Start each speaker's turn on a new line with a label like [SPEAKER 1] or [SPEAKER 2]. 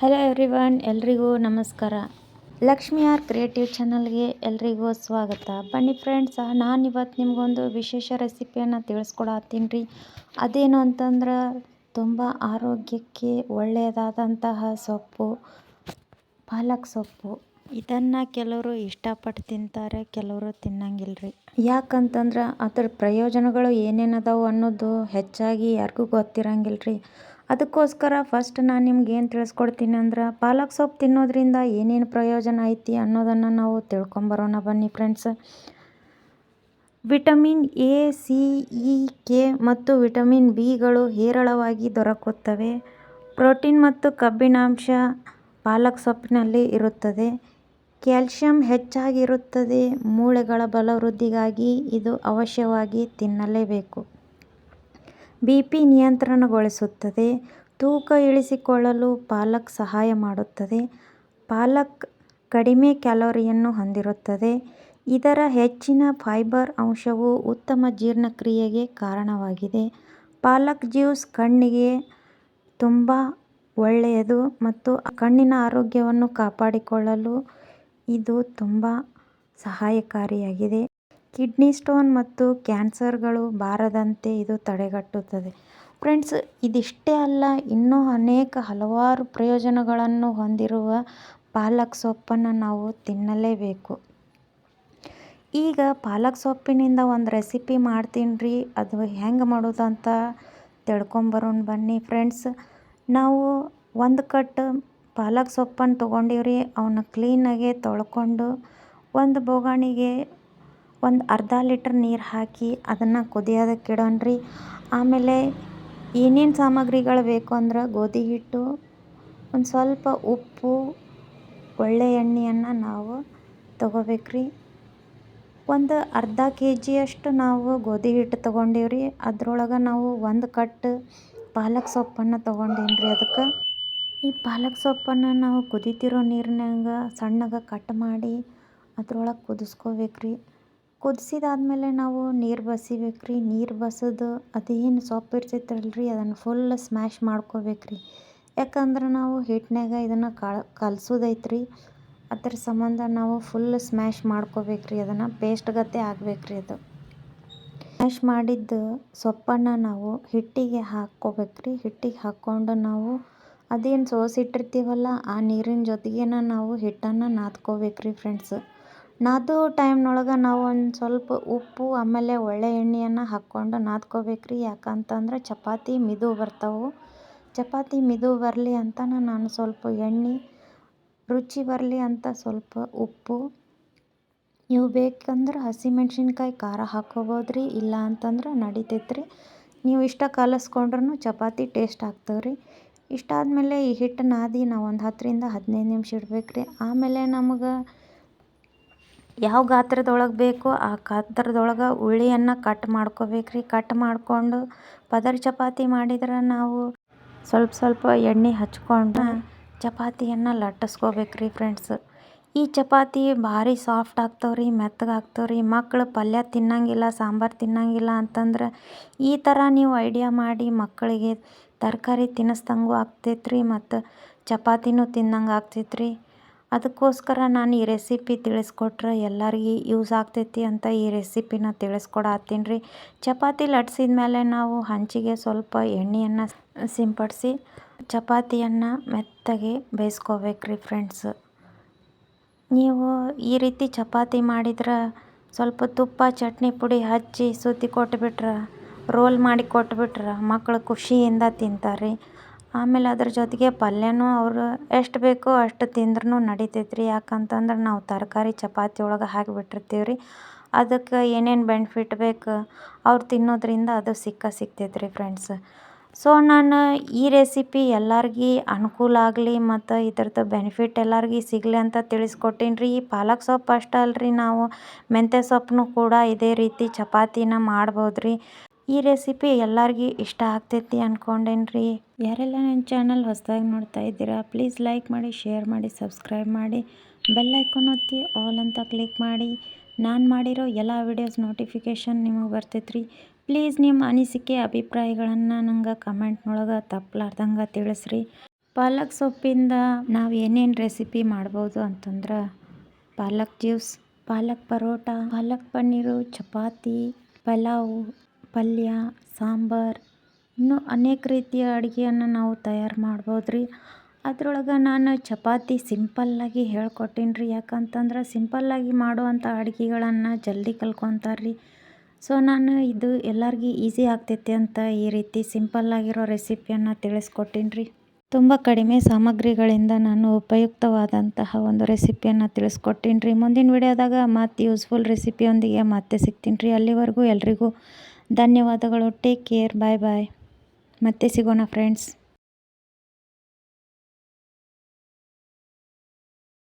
[SPEAKER 1] Hello everyone ಎಲ್ರಿಗೂ ನಮಸ್ಕಾರ. Lakshmi R creative ಚಾನಲ್ಗೆ ಎಲ್ರಿಗೂ ಸ್ವಾಗತ. ಬನ್ನಿ ಫ್ರೆಂಡ್ಸ್ ನಾನು ಇವತ್ತು ನಿಮಗೊಂದು ವಿಶೇಷ ರೆಸಿಪಿಯನ್ನು ತಿಳಿಸ್ಕೊಡತ್ತೀನಿ ರೀ. ಅದೇನು ಅಂತಂದ್ರೆ, ತುಂಬ ಆರೋಗ್ಯಕ್ಕೆ ಒಳ್ಳೆಯದಾದಂತಹ ಸೊಪ್ಪು, ಪಾಲಕ್ ಸೊಪ್ಪು. ಇದನ್ನು ಕೆಲವರು ಇಷ್ಟಪಟ್ಟು ತಿಂತಾರೆ, ಕೆಲವರು ತಿನ್ನಂಗಿಲ್ಲ ರೀ ಯಾಕಂತಂದ್ರೆ, ಅದ್ರ ಪ್ರಯೋಜನಗಳು ಏನೇನು ಅದಾವು ಅನ್ನೋದು ಹೆಚ್ಚಾಗಿ ಯಾರಿಗೂ ಗೊತ್ತಿರಂಗಿಲ್ಲ ರೀ ಅದಕ್ಕೋಸ್ಕರ ಫಸ್ಟ್ ನಾನು ನಿಮ್ಗೆ ಏನು ತಿಳಿಸ್ಕೊಡ್ತೀನಿ ಅಂದ್ರೆ ಪಾಲಕ್ ಸೊಪ್ಪು ತಿನ್ನೋದ್ರಿಂದ ಏನೇನು ಪ್ರಯೋಜನ ಐತಿ ಅನ್ನೋದನ್ನು ನಾವು ತಿಳ್ಕೊಂಬರೋಣ ಬನ್ನಿ friends vitamin A, C, E, K ಮತ್ತು ವಿಟಮಿನ್ ಬಿಗಳು ಹೇರಳವಾಗಿ ದೊರಕುತ್ತವೆ. ಪ್ರೋಟೀನ್ ಮತ್ತು ಕಬ್ಬಿಣಾಂಶ ಪಾಲಕ್ ಸೊಪ್ಪಿನಲ್ಲಿ ಇರುತ್ತದೆ. ಕ್ಯಾಲ್ಶಿಯಂ ಹೆಚ್ಚಾಗಿರುತ್ತದೆ. ಮೂಳೆಗಳ ಬಲವೃದ್ಧಿಗಾಗಿ ಇದು ಅವಶ್ಯವಾಗಿ ತಿನ್ನಲೇಬೇಕು. ಬಿ ಪಿ ನಿಯಂತ್ರಣಗೊಳಿಸುತ್ತದೆ. ತೂಕ ಇಳಿಸಿಕೊಳ್ಳಲು ಪಾಲಕ್ ಸಹಾಯ ಮಾಡುತ್ತದೆ. ಪಾಲಕ್ ಕಡಿಮೆ ಕ್ಯಾಲೋರಿಯನ್ನು ಹೊಂದಿರುತ್ತದೆ. ಇದರ ಹೆಚ್ಚಿನ ಫೈಬರ್ ಅಂಶವು ಉತ್ತಮ ಜೀರ್ಣಕ್ರಿಯೆಗೆ ಕಾರಣವಾಗಿದೆ. ಪಾಲಕ್ ಜ್ಯೂಸ್ ಕಣ್ಣಿಗೆ ತುಂಬ ಒಳ್ಳೆಯದು ಮತ್ತು ಕಣ್ಣಿನ ಆರೋಗ್ಯವನ್ನು ಕಾಪಾಡಿಕೊಳ್ಳಲು ಇದು ತುಂಬ ಸಹಾಯಕಾರಿಯಾಗಿದೆ. ಕಿಡ್ನಿ ಸ್ಟೋನ್ ಮತ್ತು ಕ್ಯಾನ್ಸರ್ಗಳು ಬಾರದಂತೆ ಇದು ತಡೆಗಟ್ಟುತ್ತದೆ. ಫ್ರೆಂಡ್ಸ್, ಇದಿಷ್ಟೇ ಅಲ್ಲ, ಇನ್ನೂ ಅನೇಕ ಹಲವಾರು ಪ್ರಯೋಜನಗಳನ್ನು ಹೊಂದಿರುವ ಪಾಲಕ್ ಸೊಪ್ಪನ್ನು ನಾವು ತಿನ್ನಲೇಬೇಕು. ಈಗ ಪಾಲಕ್ ಸೊಪ್ಪಿನಿಂದ ಒಂದು ರೆಸಿಪಿ ಮಾಡ್ತೀನಿ ರೀ ಅದು ಹೆಂಗೆ ಮಾಡೋದು ಅಂತ ತಿಳ್ಕೊಂಬರೋಣ ಬನ್ನಿ. ಫ್ರೆಂಡ್ಸ್, ನಾವು ಒಂದು ಕಟ್ ಪಾಲಕ್ ಸೊಪ್ಪನ್ನು ತೊಗೊಂಡೀವ್ರಿ ಅವನ್ನ ಕ್ಲೀನಾಗೆ ತೊಳ್ಕೊಂಡು ಒಂದು ಬೋಗಣಿಗೆ ಒಂದು ಅರ್ಧ ಲೀಟ್ರ್ ನೀರು ಹಾಕಿ ಅದನ್ನು ಕುದಿಯೋದಕ್ಕೆ ಇಡೋಣ ರೀ ಆಮೇಲೆ ಏನೇನು ಸಾಮಗ್ರಿಗಳು ಬೇಕು ಅಂದ್ರೆ ಗೋಧಿ ಹಿಟ್ಟು, ಒಂದು ಸ್ವಲ್ಪ ಉಪ್ಪು, ಒಳ್ಳೆ ಎಣ್ಣೆಯನ್ನು ನಾವು ತೊಗೋಬೇಕ್ರಿ. ಒಂದು ಅರ್ಧ ಕೆ ಜಿಯಷ್ಟು ನಾವು ಗೋಧಿ ಹಿಟ್ಟು ತೊಗೊಂಡೀವ್ರಿ. ಅದ್ರೊಳಗೆ ನಾವು ಒಂದು ಕಟ್ ಪಾಲಕ್ ಸೊಪ್ಪನ್ನು ತೊಗೊಂಡೀನಿ ರೀ ಅದಕ್ಕೆ. ಈ ಪಾಲಕ್ ಸೊಪ್ಪನ್ನು ನಾವು ಕುದಿತಿರೋ ನೀರಿನಾಗ ಸಣ್ಣಗೆ ಕಟ್ ಮಾಡಿ ಅದ್ರೊಳಗೆ ಕುದಿಸ್ಕೋಬೇಕ್ರಿ. ಕುದಿಸಿದಾದ್ಮೇಲೆ ನಾವು ನೀರು ಬಸಿಬೇಕು ರೀ ನೀರು ಬಸದು ಅದೇನು ಸೊಪ್ಪು ಇರ್ತೈತಲ್ಲ ರೀ ಅದನ್ನು ಫುಲ್ ಸ್ಮ್ಯಾಶ್ ಮಾಡ್ಕೋಬೇಕ್ರಿ. ಯಾಕಂದ್ರೆ ನಾವು ಹಿಟ್ಟಿನಾಗ ಇದನ್ನು ಕಲ್ಸೋದೈತ್ರಿ. ಅದ್ರ ಸಂಬಂಧ ನಾವು ಫುಲ್ ಸ್ಮ್ಯಾಶ್ ಮಾಡ್ಕೋಬೇಕ್ರಿ, ಅದನ್ನು ಪೇಸ್ಟ್ ಆಗ್ಬೇಕು ರೀ ಅದು. ಸ್ಮ್ಯಾಶ್ ಮಾಡಿದ್ದು ಸೊಪ್ಪನ್ನು ನಾವು ಹಿಟ್ಟಿಗೆ ಹಾಕ್ಕೋಬೇಕ್ರಿ. ಹಿಟ್ಟಿಗೆ ಹಾಕ್ಕೊಂಡು ನಾವು ಅದೇನು ಸೋಸಿಟ್ಟಿರ್ತೀವಲ್ಲ ಆ ನೀರಿನ ಜೊತೆಗೇನ ನಾವು ಹಿಟ್ಟನ್ನು ನಾದ್ಕೋಬೇಕ್ರಿ ಫ್ರೆಂಡ್ಸ್ ನಾದೋ ಟೈಮ್ನೊಳಗೆ ನಾವು ಒಂದು ಸ್ವಲ್ಪ ಉಪ್ಪು, ಆಮೇಲೆ ಒಳ್ಳೆಯ ಎಣ್ಣೆಯನ್ನು ಹಾಕ್ಕೊಂಡು ರೀ ಯಾಕಂತಂದ್ರೆ ಚಪಾತಿ ಮಿದು ಬರ್ತವೆ. ಚಪಾತಿ ಮಿದು ಬರಲಿ ಅಂತ ನಾನು ಸ್ವಲ್ಪ ಎಣ್ಣೆ, ರುಚಿ ಬರಲಿ ಅಂತ ಸ್ವಲ್ಪ ಉಪ್ಪು. ನೀವು ಬೇಕಂದ್ರೆ ಹಸಿಮೆಣ್ಸಿನ್ಕಾಯಿ ಖಾರ ಹಾಕ್ಕೋಬೋದು ರೀ ಇಲ್ಲ ಅಂತಂದ್ರೆ ನಡಿತೈತೆ ರೀ ನೀವು ಇಷ್ಟ ಕಲಸ್ಕೊಂಡ್ರೂ ಚಪಾತಿ ಟೇಸ್ಟ್ ಆಗ್ತವೆ ರೀ ಇಷ್ಟಾದಮೇಲೆ ಈ ಹಿಟ್ಟು ನಾದಿ ನಾವು ಒಂದು ಹತ್ತರಿಂದ ಹದಿನೈದು ನಿಮಿಷ ಇಡ್ಬೇಕು ರೀ ಆಮೇಲೆ ನಮಗೆ ಯಾವ ಗಾತ್ರದೊಳಗೆ ಬೇಕೋ, ಆ ಗಾತ್ರದೊಳಗೆ ಉಳ್ಳಿಯನ್ನು ಕಟ್ ಮಾಡ್ಕೋಬೇಕು ರೀ ಕಟ್ ಮಾಡಿಕೊಂಡು ಪದರ್ ಚಪಾತಿ ಮಾಡಿದ್ರೆ ನಾವು ಸ್ವಲ್ಪ ಸ್ವಲ್ಪ ಎಣ್ಣೆ ಹಚ್ಕೊಂಡು ಚಪಾತಿಯನ್ನು ಲಟ್ಟಿಸ್ಕೋಬೇಕು ರೀ ಫ್ರೆಂಡ್ಸ್ ಈ ಚಪಾತಿ ಭಾರಿ ಸಾಫ್ಟ್ ಆಗ್ತಾವೆ ರೀ ಮೆತ್ತಗಾಗ್ತವೆ ರೀ ಮಕ್ಳು ಪಲ್ಯ ತಿನ್ನಂಗಿಲ್ಲ, ಸಾಂಬಾರು ತಿನ್ನಂಗಿಲ್ಲ ಅಂತಂದ್ರೆ ಈ ಥರ ನೀವು ಐಡಿಯಾ ಮಾಡಿ ಮಕ್ಕಳಿಗೆ ತರಕಾರಿ ತಿನ್ನಿಸ್ದಂಗೂ ಆಗ್ತೈತ್ರಿ ಮತ್ತು ಚಪಾತಿನೂ ತಿನ್ನಂಗೆ ಆಗ್ತೈತ್ರಿ. ಅದಕ್ಕೋಸ್ಕರ ನಾನು ಈ ರೆಸಿಪಿ ತಿಳಿಸ್ಕೊಟ್ರೆ ಎಲ್ಲರಿಗೆ ಯೂಸ್ ಆಗ್ತೈತಿ ಅಂತ ಈ ರೆಸಿಪಿನ ತಿಳಿಸ್ಕೊಡತ್ತೀನಿ ರೀ. ಚಪಾತಿ ಲಟ್ಸಿದ ಮೇಲೆ ನಾವು ಹಂಚಿಗೆ ಸ್ವಲ್ಪ ಎಣ್ಣೆಯನ್ನು ಸಿಂಪಡಿಸಿ ಚಪಾತಿಯನ್ನು ಮೆತ್ತಗೆ ಬೇಯಿಸ್ಕೋಬೇಕ್ರಿ ಫ್ರೆಂಡ್ಸ್. ನೀವು ಈ ರೀತಿ ಚಪಾತಿ ಮಾಡಿದ್ರೆ ಸ್ವಲ್ಪ ತುಪ್ಪ, ಚಟ್ನಿ ಪುಡಿ ಹಚ್ಚಿ ಸುತ್ತಿ ಕೊಟ್ಬಿಟ್ರೆ, ರೋಲ್ ಮಾಡಿ ಕೊಟ್ಬಿಟ್ರೆ ಮಕ್ಕಳು ಖುಷಿಯಿಂದ ತಿಂತಾರೆ ಆಮೇಲೆ ಅದ್ರ ಜೊತೆಗೆ ಪಲ್ಯನೂ ಅವರು ಎಷ್ಟು ಬೇಕೋ ಅಷ್ಟು ತಿಂದ್ರೂ ನಡಿತೈತೆ ರೀ ಯಾಕಂತಂದ್ರೆ ನಾವು ತರಕಾರಿ ಚಪಾತಿ ಒಳಗೆ ಹಾಕಿಬಿಟ್ಟಿರ್ತೀವಿ ರೀ ಅದಕ್ಕೆ ಏನೇನು ಬೆನಿಫಿಟ್ ಬೇಕು ಅವ್ರು ತಿನ್ನೋದ್ರಿಂದ ಅದು ಸಿಕ್ಕ ಸಿಕ್ತೈತೆ ರೀ ಫ್ರೆಂಡ್ಸ್ ಸೊ ನಾನು ಈ ರೆಸಿಪಿ ಎಲ್ಲರಿಗೆ ಅನುಕೂಲ ಆಗಲಿ ಮತ್ತು ಇದ್ರದ್ದು ಬೆನಿಫಿಟ್ ಎಲ್ಲರಿಗೆ ಸಿಗಲಿ ಅಂತ ತಿಳಿಸ್ಕೊಟ್ಟೀನಿ ರೀ ಈ ಪಾಲಕ್ ಸೊಪ್ಪು ಅಷ್ಟೇ ರೀ ನಾವು ಮೆಂತ್ಯ ಸೊಪ್ಪನ್ನು ಕೂಡ ಇದೇ ರೀತಿ ಚಪಾತಿನ ಮಾಡ್ಬೋದು ರೀ ಈ ರೆಸಿಪಿ ಎಲ್ಲರಿಗೆ ಇಷ್ಟ ಆಗ್ತೈತಿ ಅಂದ್ಕೊಂಡೇನ್ರಿ ಯಾರೆಲ್ಲ ನನ್ನ ಚಾನಲ್ ಹೊಸದಾಗಿ ನೋಡ್ತಾ ಇದ್ದೀರಾ ಪ್ಲೀಸ್ ಲೈಕ್ ಮಾಡಿ ಶೇರ್ ಮಾಡಿ ಸಬ್ಸ್ಕ್ರೈಬ್ ಮಾಡಿ ಬೆಲ್ ಐಕಾನ್ ಒತ್ತಿ ಆಲ್ ಅಂತ ಕ್ಲಿಕ್ ಮಾಡಿ. ನಾನು ಮಾಡಿರೋ ಎಲ್ಲ ವಿಡಿಯೋಸ್ ನೋಟಿಫಿಕೇಶನ್ ನಿಮಗೆ ಬರ್ತೈತ್ರಿ. ಪ್ಲೀಸ್ ನಿಮ್ಮ ಅನಿಸಿಕೆ, ಅಭಿಪ್ರಾಯಗಳನ್ನು ನಂಗೆ ಕಮೆಂಟ್ನೊಳಗೆ ತಪ್ಪಲಾರ್ದಂಗೆ ತಿಳಿಸ್ರಿ. ಪಾಲಕ್ ಸೊಪ್ಪಿಂದ ನಾವು ಏನೇನು ರೆಸಿಪಿ ಮಾಡ್ಬೋದು ಅಂತಂದ್ರೆ ಪಾಲಕ್ ಜ್ಯೂಸ್ ಪಾಲಕ್ ಪರೋಟ, ಪಾಲಕ್ ಪನ್ನೀರು, ಚಪಾತಿ, ಪಲಾವು ಪಲ್ಯ, ಸಾಂಬಾರು, ಇನ್ನೂ ಅನೇಕ ರೀತಿಯ ಅಡುಗೆಯನ್ನು ನಾವು ತಯಾರು ಮಾಡ್ಬೋದು ರೀ ಅದ್ರೊಳಗೆ ನಾನು ಚಪಾತಿ ಸಿಂಪಲ್ಲಾಗಿ ಹೇಳ್ಕೊಟ್ಟೀನಿ ರೀ ಯಾಕಂತಂದ್ರೆ ಸಿಂಪಲ್ಲಾಗಿ ಮಾಡುವಂಥ ಅಡುಗೆಗಳನ್ನು ಜಲ್ದಿ ಕಲ್ತ್ಕೊಂತಾರೆ ರೀ ಸೊ, ನಾನು ಇದು ಎಲ್ಲರಿಗೂ ಈಸಿ ಆಗ್ತೈತೆ ಅಂತ ಈ ರೀತಿ ಸಿಂಪಲ್ಲಾಗಿರೋ ರೆಸಿಪಿಯನ್ನು ತಿಳಿಸ್ಕೊಟ್ಟೀನಿ ರೀ ತುಂಬ ಕಡಿಮೆ ಸಾಮಗ್ರಿಗಳಿಂದ ನಾನು ಉಪಯುಕ್ತವಾದಂತಹ ಒಂದು ರೆಸಿಪಿಯನ್ನು ತಿಳಿಸ್ಕೊಟ್ಟೀನಿ ರೀ ಮುಂದಿನ ವಿಡಿಯೋದಾಗ ಮತ್ತೆ ಯೂಸ್ಫುಲ್ ರೆಸಿಪಿಯೊಂದಿಗೆ ಮತ್ತೆ ಸಿಗ್ತೀನಿ ರೀ ಅಲ್ಲಿವರೆಗೂ ಎಲ್ರಿಗೂ ಧನ್ಯವಾದಗಳು. ಟೇಕ್ ಕೇರ್ ಬಾಯ್ ಬಾಯ್ ಮತ್ತೆ ಸಿಗೋಣ ಫ್ರೆಂಡ್ಸ್